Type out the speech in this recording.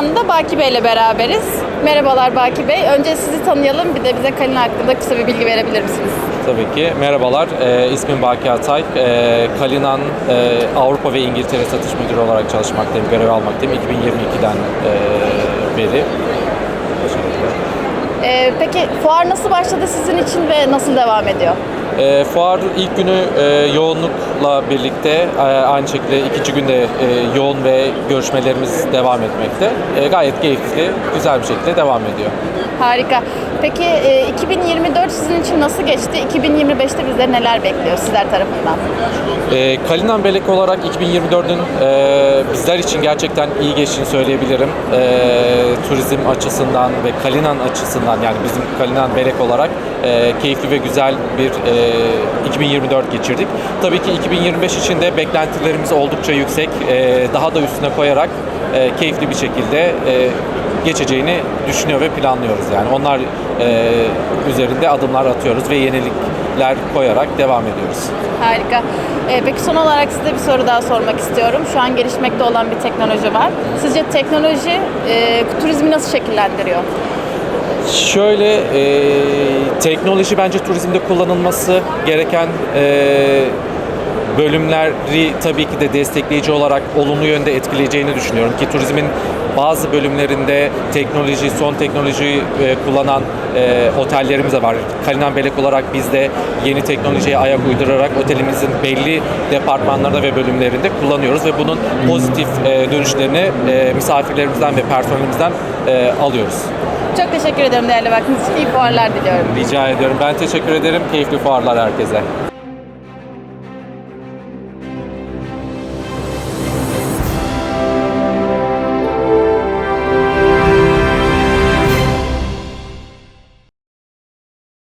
standa Baki Bey ile beraberiz. Merhabalar Baki Bey. Önce sizi tanıyalım, bir de bize Kalina hakkında kısa bir bilgi verebilir misiniz? Tabii ki. Merhabalar, ee, ismim Baki Atay. Ee, Kalinan e, Avrupa ve İngiltere Satış Müdürü olarak çalışmaktayım, görev almaktayım 2022'den e, beri. Ee, peki fuar nasıl başladı sizin için ve nasıl devam ediyor? E, fuar ilk günü e, yoğunlukla birlikte e, aynı şekilde ikinci günde e, yoğun ve görüşmelerimiz devam etmekte. E, gayet keyifli, güzel bir şekilde devam ediyor. Harika. Peki e, 2024 sizin için nasıl geçti? 2025'te bizleri neler bekliyor sizler tarafından? E, Kalinan Belek olarak 2024'ün e, bizler için gerçekten iyi geçtiğini söyleyebilirim. E, turizm açısından ve Kalinan açısından yani bizim Kalinan Belek olarak e, keyifli ve güzel bir e, 2024 geçirdik. Tabii ki 2025 için de beklentilerimiz oldukça yüksek. E, daha da üstüne koyarak e, keyifli bir şekilde e, geçeceğini düşünüyor ve planlıyoruz. Yani onlar e, üzerinde adımlar atıyoruz ve yenilikler koyarak devam ediyoruz. Harika. Ee, peki son olarak size bir soru daha sormak istiyorum. Şu an gelişmekte olan bir teknoloji var. Sizce teknoloji e, turizmi nasıl şekillendiriyor? Şöyle e, teknoloji bence turizmde kullanılması gereken e, bölümleri tabii ki de destekleyici olarak olumlu yönde etkileyeceğini düşünüyorum ki turizmin bazı bölümlerinde teknoloji, son teknolojiyi e, kullanan e, otellerimiz de var. Kalinan Belek olarak biz de yeni teknolojiye ayak uydurarak otelimizin belli departmanlarında ve bölümlerinde kullanıyoruz ve bunun pozitif e, dönüşlerini e, misafirlerimizden ve personelimizden e, alıyoruz. Çok teşekkür ederim değerli vaktiniz için. İyi fuarlar diliyorum. Rica ediyorum. Ben teşekkür ederim. Keyifli fuarlar herkese.